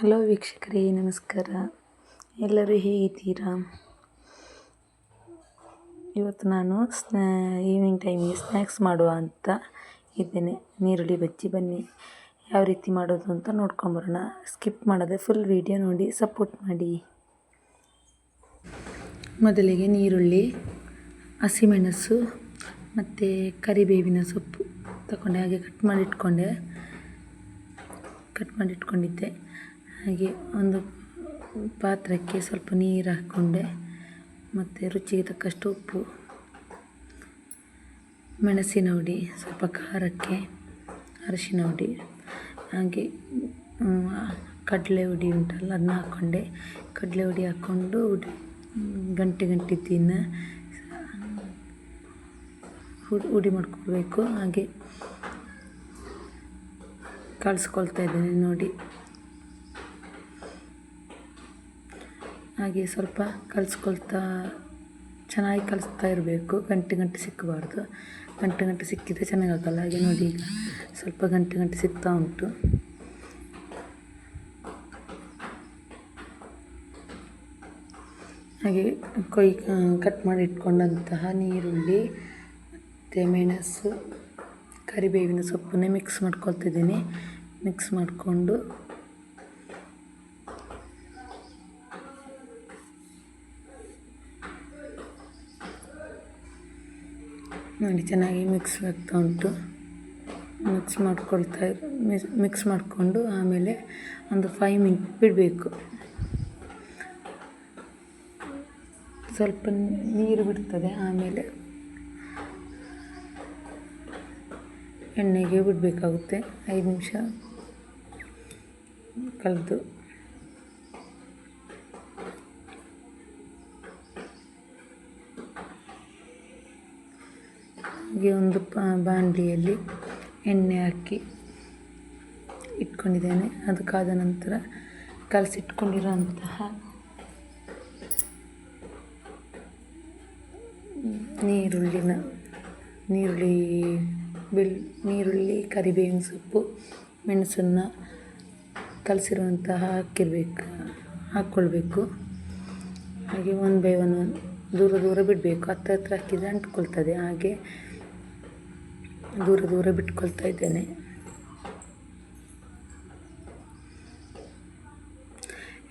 Hello ವೀಕ್ಷಕರೇ, ನಮಸ್ಕಾರ. ಎಲ್ಲರೂ ಹೇಗಿದ್ದೀರಾ? ಇವತ್ತು ನಾನು ಸ್ನಾ ಈವ್ನಿಂಗ್ ಟೈಮಿಗೆ ಸ್ನ್ಯಾಕ್ಸ್ ಮಾಡುವ ಅಂತ ಇದ್ದೇನೆ. ನೀರುಳ್ಳಿ ಬಜ್ಜಿ ಬನ್ನಿ. ಯಾವ ರೀತಿ ಮಾಡೋದು ಅಂತ ನೋಡ್ಕೊಂಬರೋಣ. ಸ್ಕಿಪ್ ಮಾಡದೆ ಫುಲ್ ವೀಡಿಯೋ ನೋಡಿ ಸಪೋರ್ಟ್ ಮಾಡಿ. ಮೊದಲಿಗೆ ನೀರುಳ್ಳಿ, ಹಸಿಮೆಣಸು ಮತ್ತು ಕರಿಬೇವಿನ ಸೊಪ್ಪು ತಗೊಂಡೆ ಹಾಗೆ ಕಟ್ ಮಾಡಿಟ್ಕೊಂಡೆ. ಕಟ್ ಮಾಡಿ ಇಟ್ಕೊಂಡಿದ್ದೆ ಹಾಗೆ ಒಂದು ಪಾತ್ರಕ್ಕೆ ಸ್ವಲ್ಪ ನೀರು ಹಾಕ್ಕೊಂಡೆ ಮತ್ತು ರುಚಿಗೆ ತಕ್ಕಷ್ಟು ಉಪ್ಪು, ಮೆಣಸಿನ ಹುಡಿ, ಸ್ವಲ್ಪ ಖಾರಕ್ಕೆ ಅರಿಶಿನ ಹುಡಿ, ಹಾಗೆ ಕಡಲೆ ಹುಡಿ ಉಂಟಲ್ಲ ಅದನ್ನ ಹಾಕ್ಕೊಂಡೆ ಕಡಲೆ ಹುಡಿ ಹಾಕ್ಕೊಂಡು ಹುಡಿ, ಗಂಟೆ ಗಂಟಿದ್ದನ್ನು ಹುಡಿ ಮಾಡ್ಕೊಳ್ಬೇಕು. ಹಾಗೆ ಕಳಿಸ್ಕೊಳ್ತಾ ಇದ್ದೇನೆ ನೋಡಿ. ಹಾಗೆ ಸ್ವಲ್ಪ ಕಲಿಸ್ಕೊಳ್ತಾ, ಚೆನ್ನಾಗಿ ಕಲಿಸ್ತಾ ಇರಬೇಕು. ಗಂಟೆ ಗಂಟೆ ಸಿಕ್ಕಬಾರ್ದು ಗಂಟೆ ಗಂಟೆ ಸಿಕ್ಕಿದರೆ ಚೆನ್ನಾಗಾಗಲ್ಲ. ಹಾಗೆ ನೋಡಿ ಈಗ ಸ್ವಲ್ಪ ಗಂಟೆ ಗಂಟೆ ಸಿಗ್ತಾ ಉಂಟು. ಹಾಗೆ ಕೊಯ್ ಕಟ್ ಮಾಡಿ ಇಟ್ಕೊಂಡಂತಹ ನೀರುಳ್ಳಿ, ಮತ್ತು ಮೆಣಸು, ಕರಿಬೇವಿನ ಸೊಪ್ಪನ್ನೇ ಮಿಕ್ಸ್ ಮಾಡ್ಕೊಳ್ತಿದ್ದೀನಿ ಮಿಕ್ಸ್ ಮಾಡಿಕೊಂಡು ನೋಡಿ, ಚೆನ್ನಾಗಿ ಮಿಕ್ಸ್ ಆಗ್ತಾ ಉಂಟು. ಮಿಕ್ಸ್ ಮಾಡ್ಕೊಳ್ತಾ ಮಿಕ್ಸ್ ಮಾಡಿಕೊಂಡು ಆಮೇಲೆ ಒಂದು ಫೈವ್ ಮಿನಿಟ್ ಬಿಡಬೇಕು. ಸ್ವಲ್ಪ ನೀರು ಬಿಡ್ತದೆ, ಆಮೇಲೆ ಎಣ್ಣೆಗೆ ಬಿಡಬೇಕಾಗುತ್ತೆ. ಐದು ನಿಮಿಷ ಕಳೆದು ಹಾಗೆ ಒಂದು ಬಾಂಡಿಯಲ್ಲಿ ಎಣ್ಣೆ ಹಾಕಿ ಇಟ್ಕೊಂಡಿದ್ದೇನೆ. ಅದಕ್ಕಾದ ಕಾದ ನಂತರ ಕಲಸಿಟ್ಕೊಂಡಿರೋಂತಹ ನೀರುಳ್ಳಿನ, ನೀರುಳ್ಳಿ ಬೆಳ್ ನೀರುಳ್ಳಿ ಕರಿಬೇವಿನ ಸೊಪ್ಪು, ಮೆಣಸನ್ನು ಕಲಸಿರುವಂತಹ ಹಾಕಿರ್ಬೇಕು, ಹಾಕ್ಕೊಳ್ಬೇಕು. ಹಾಗೆ ಒನ್ ಬೈ ಒನ್ ದೂರ ದೂರ ಬಿಡಬೇಕು. ಹತ್ರ ಹತ್ರ ಹಾಕಿದರೆ ಅಂಟ್ಕೊಳ್ತದೆ. ಹಾಗೆ ದೂರ ದೂರ ಬಿಟ್ಕೊಳ್ತಾ ಇದ್ದೇನೆ.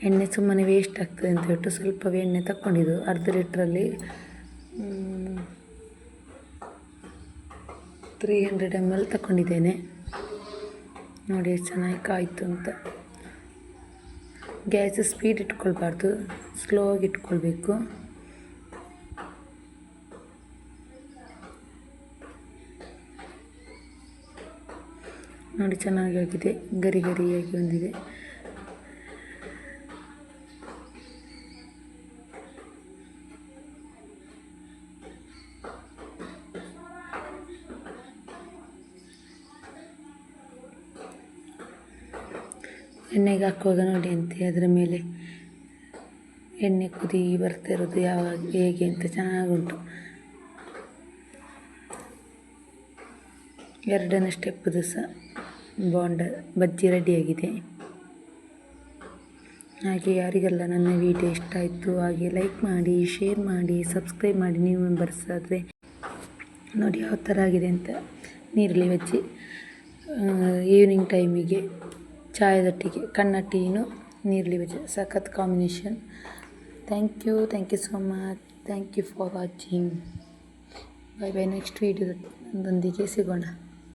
ಎಣ್ಣೆ ಸುಮ್ಮನೆ ವೇಸ್ಟ್ ಆಗ್ತದೆ ಅಂತ ಹೇಳ್ಬಿಟ್ಟು ಸ್ವಲ್ಪವೇ ಎಣ್ಣೆ ತಗೊಂಡಿದ್ದು ಅರ್ಧ ಲೀಟ್ರಲ್ಲಿ ತ್ರೀ ಹಂಡ್ರೆಡ್ ಎಂ ಎಲ್ ತಗೊಂಡಿದ್ದೇನೆ ನೋಡಿ ಎಷ್ಟು ಚೆನ್ನಾಗಿ ಕಾಯಿತು ಅಂತ. Gas speed ಇಟ್ಕೊಳ್ಬಾರ್ದು. ಸ್ಲೋ ಆಗಿ ಇಟ್ಕೊಳ್ಬೇಕು. ನೋಡಿ ಚೆನ್ನಾಗಿ ಆಗಿದೆ ಗರಿ ಗರಿಯಾಗಿ ಬಂದಿದೆ. ಎಣ್ಣೆಗೆ ಹಾಕುವಾಗ ನೋಡಿ ಅಂತೆ, ಅದರ ಮೇಲೆ ಎಣ್ಣೆ ಕುದಿ ಬರ್ತಾ ಇರೋದು ಯಾವಾಗ, ಹೇಗೆ ಅಂತ ಚೆನ್ನಾಗುಂಟು. ಎರಡನೇ ಸ್ಟೆಪ್ ಸಹ. ಬೋಂಡ ಬಜ್ಜಿ ರೆಡಿಯಾಗಿದೆ. ಹಾಗೆ ಯಾರಿಗೆಲ್ಲ ನನ್ನ ವಿಡಿಯೋ ಇಷ್ಟ ಆಯಿತು ಹಾಗೆ ಲೈಕ್ ಮಾಡಿ, ಶೇರ್ ಮಾಡಿ, ಸಬ್ಸ್ಕ್ರೈಬ್ ಮಾಡಿ ನೀವು ಮೆಂಬರ್ಸ್ ಆದರೆ ನೋಡಿ ಯಾವ ಥರ ಆಗಿದೆ ಅಂತ ನೀರಲ್ಲಿ ಬಜ್ಜಿ ಈವ್ನಿಂಗ್ ಟೈಮಿಗೆ ಚಾಯದೊಟ್ಟಿಗೆ ಕಣ್ಣ ಟೀನು ನೀರಲ್ಲಿ ಬಜ್ಜಿ ಸಖತ್ combination thank you thank you so much thank you for watching bye bye next ವೀಡಿಯೋದೊಂದಿಗೆ ಸಿಗೋಣ.